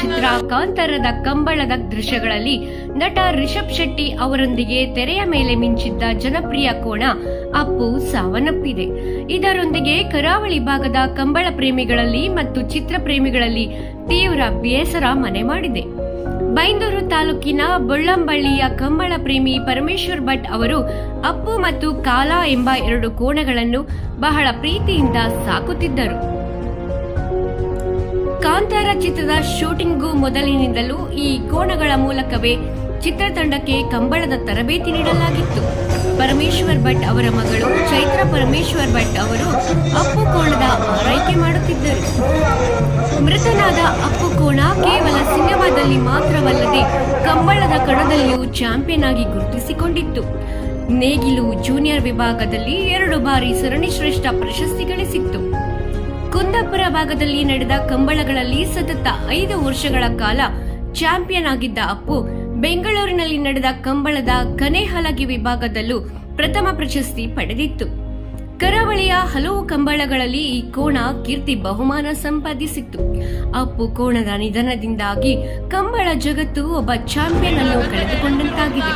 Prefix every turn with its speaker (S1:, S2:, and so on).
S1: ಚಿತ್ರ ಕಾಂತಾರದ ಕಂಬಳದ ದೃಶ್ಯಗಳಲ್ಲಿ ನಟ ರಿಷಬ್ ಶೆಟ್ಟಿ ಅವರೊಂದಿಗೆ ತೆರೆಯ ಮೇಲೆ ಮಿಂಚಿದ್ದ ಜನಪ್ರಿಯ ಕೋಣ ಅಪ್ಪು ಸಾವನ್ನಪ್ಪಿದೆ. ಇದರೊಂದಿಗೆ ಕರಾವಳಿ ಭಾಗದ ಕಂಬಳ ಪ್ರೇಮಿಗಳಲ್ಲಿ ಮತ್ತು ಚಿತ್ರ ಪ್ರೇಮಿಗಳಲ್ಲಿ ತೀವ್ರ ಬೇಸರ ಮನೆ ಮಾಡಿದೆ. ಬೈಂದೂರು ತಾಲೂಕಿನ ಬೊಳ್ಳಂಬಳ್ಳಿಯ ಕಂಬಳ ಪ್ರೇಮಿ ಪರಮೇಶ್ವರ್ ಭಟ್ ಅವರು ಅಪ್ಪು ಮತ್ತು ಕಾಲ ಎಂಬ ಎರಡು ಕೋಣಗಳನ್ನು ಬಹಳ ಪ್ರೀತಿಯಿಂದ ಸಾಕುತ್ತಿದ್ದರು. ಕಾಂತಾರ ಚಿತ್ರದ ಶೂಟಿಂಗ್ಗೂ ಮೊದಲಿನಿಂದಲೂ ಈ ಕೋಣಗಳ ಮೂಲಕವೇ ಚಿತ್ರತಂಡಕ್ಕೆ ಕಂಬಳದ ತರಬೇತಿ ನೀಡಲಾಗಿತ್ತು. ಪರಮೇಶ್ವರ್ ಭಟ್ ಅವರ ಮಗಳು ಚೈತ್ರ ಪರಮೇಶ್ವರ್ ಭಟ್ ಅವರು ಅಪ್ಪು ಕೋಣದ ಆರೈಕೆ ಮಾಡುತ್ತಿದ್ದರು. ಮೃತನಾದ ಅಪ್ಪು ಕೋಣ ಕೇವಲ ಸಿನಿಮಾದಲ್ಲಿ ಮಾತ್ರವಲ್ಲದೆ ಕಂಬಳದ ಕಣದಲ್ಲಿಯೂ ಚಾಂಪಿಯನ್ ಆಗಿ ಗುರುತಿಸಿಕೊಂಡಿತ್ತು. ನೇಗಿಲು ಜೂನಿಯರ್ ವಿಭಾಗದಲ್ಲಿ ಎರಡು ಬಾರಿ ಸರಣಿ ಶ್ರೇಷ್ಠ ಪ್ರಶಸ್ತಿ ಗಳಿಸಿತ್ತು. ಕುಂದಾಪುರ ಭಾಗದಲ್ಲಿ ನಡೆದ ಕಂಬಳಗಳಲ್ಲಿ ಸತತ ಐದು ವರ್ಷಗಳ ಕಾಲ ಚಾಂಪಿಯನ್ ಆಗಿದ್ದ ಅಪ್ಪು, ಬೆಂಗಳೂರಿನಲ್ಲಿ ನಡೆದ ಕಂಬಳದ ಕನೆಹಲಗಿ ವಿಭಾಗದಲ್ಲೂ ಪ್ರಥಮ ಪ್ರಶಸ್ತಿ ಪಡೆದಿತ್ತು. ಕರಾವಳಿಯ ಹಲವು ಕಂಬಳಗಳಲ್ಲಿ ಈ ಕೋಣ ಕೀರ್ತಿ ಬಹುಮಾನ ಸಂಪಾದಿಸಿತ್ತು. ಅಪ್ಪು ಕೋಣದ ನಿಧನದಿಂದಾಗಿ ಕಂಬಳ ಜಗತ್ತು ಒಬ್ಬ ಚಾಂಪಿಯನ್ ಅನ್ನು ಕಳೆದುಕೊಂಡಂತಾಗಿದೆ.